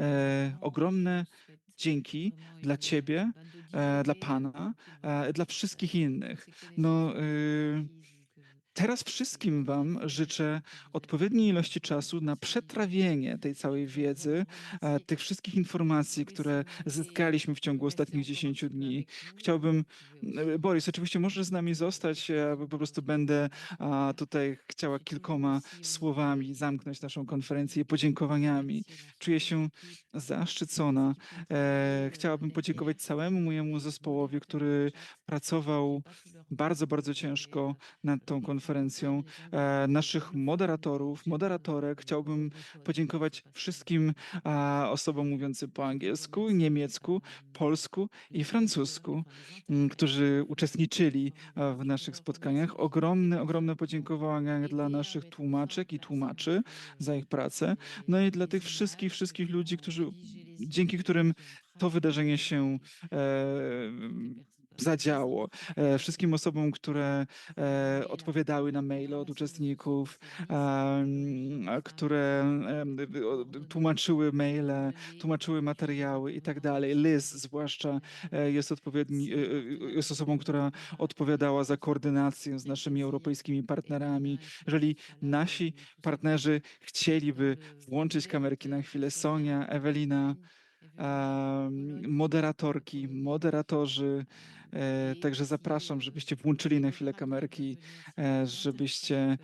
e, ogromne dzięki dla ciebie, e, dla Pana, e, dla wszystkich innych. No, y, Teraz wszystkim Wam życzę odpowiedniej ilości czasu na przetrawienie tej całej wiedzy, e, tych wszystkich informacji, które zyskaliśmy w ciągu ostatnich 10 dni. Chciałbym, e, Borys, oczywiście możesz z nami zostać, ja po prostu będę tutaj chciała kilkoma słowami zamknąć naszą konferencję, podziękowaniami. Czuję się zaszczycona. E, chciałabym podziękować całemu mojemu zespołowi, który pracował bardzo, bardzo ciężko nad tą konferencją, e, naszych moderatorów, moderatorek. Chciałbym podziękować wszystkim e, osobom mówiącym po angielsku, niemiecku, polsku i francusku, którzy uczestniczyli e, w naszych spotkaniach. Ogromne, ogromne podziękowania dla naszych tłumaczek i tłumaczy za ich pracę. No i dla tych wszystkich, wszystkich ludzi, którzy, dzięki którym to wydarzenie się e, zadziało. E, wszystkim osobom, które e, odpowiadały na maile od uczestników, które tłumaczyły maile, tłumaczyły materiały i tak dalej. Liz zwłaszcza e, jest odpowiedni, jest osobą, która odpowiadała za koordynację z naszymi europejskimi partnerami. Jeżeli nasi partnerzy chcieliby włączyć kamerki na chwilę, Sonia, Ewelina, moderatorki, moderatorzy. E, Także zapraszam, żebyście włączyli na chwilę kamerki, e, żebyście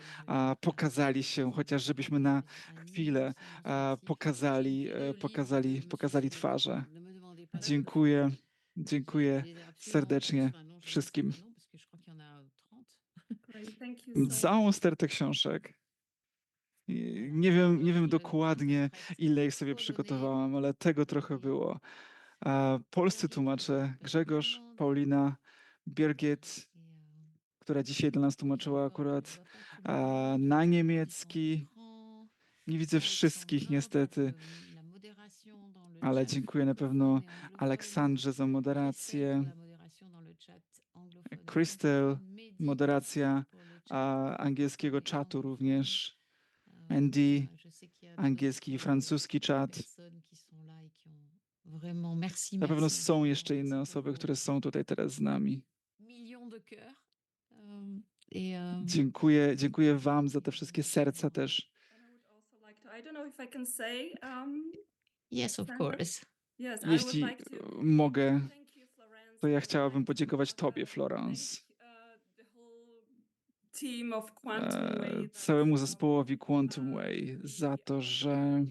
pokazali się, chociaż żebyśmy na chwilę pokazali, e, pokazali, pokazali twarze. Dziękuję, dziękuję serdecznie wszystkim. Thank you so much. Całą stertę książek. Nie wiem, nie wiem dokładnie, ile ich sobie przygotowałam, ale tego trochę było. Polscy tłumacze, Grzegorz, Paulina, Birgit, która dzisiaj dla nas tłumaczyła akurat a, na niemiecki. Nie widzę wszystkich niestety, ale dziękuję na pewno Aleksandrze za moderację, Crystal, moderacja angielskiego czatu również, Andy, angielski i francuski czat. Na pewno są jeszcze inne osoby, które są tutaj teraz z nami. Dziękuję, dziękuję Wam za te wszystkie serca też. Um, Yes, of course. Jeśli mogę, to ja chciałabym podziękować Tobie, Florence, team of Quantum e, Way that, całemu um, zespołowi Quantum Way za to, że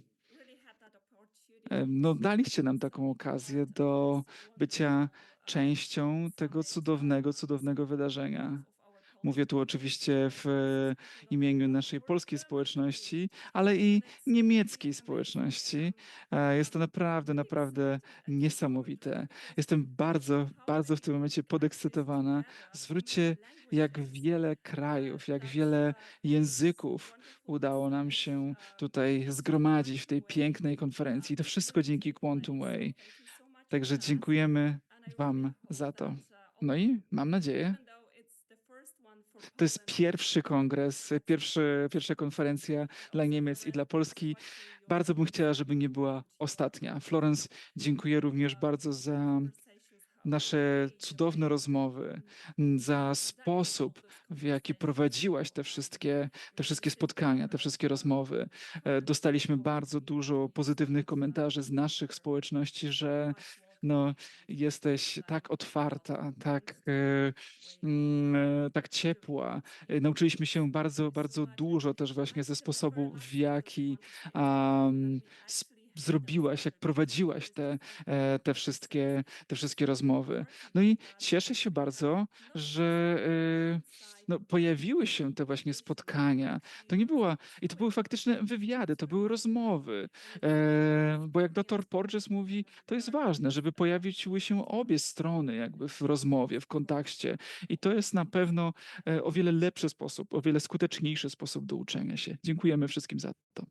no, daliście nam taką okazję do bycia częścią tego cudownego, cudownego wydarzenia. Mówię tu oczywiście w e, imieniu naszej polskiej społeczności, ale i niemieckiej społeczności. E, Jest to naprawdę, naprawdę niesamowite. Jestem bardzo, bardzo w tym momencie podekscytowana. Zwróćcie, jak wiele krajów, jak wiele języków udało nam się tutaj zgromadzić w tej pięknej konferencji. To wszystko dzięki Quantum Way. Także dziękujemy Wam za to. No i mam nadzieję, to jest pierwszy kongres, pierwszy, pierwsza konferencja dla Niemiec i dla Polski. Bardzo bym chciała, żeby nie była ostatnia. Florence, dziękuję również bardzo za nasze cudowne rozmowy, za sposób, w jaki prowadziłaś te wszystkie, te wszystkie spotkania, te wszystkie rozmowy. E, Dostaliśmy bardzo dużo pozytywnych komentarzy z naszych społeczności, że no, jesteś tak otwarta, tak, e, mm, e, tak ciepła. E, Nauczyliśmy się bardzo, bardzo dużo też właśnie ze sposobu, w jaki um, zrobiłaś, jak prowadziłaś te, e, te, wszystkie, te wszystkie rozmowy. No i cieszę się bardzo, że e, no, pojawiły się te właśnie spotkania. To nie była, i to były faktyczne wywiady, to były rozmowy. E, bo jak dr Porges mówi, to jest ważne, żeby pojawiły się obie strony jakby w rozmowie, w kontakcie. I to jest na pewno o wiele lepszy sposób, o wiele skuteczniejszy sposób do uczenia się. Dziękujemy wszystkim za to.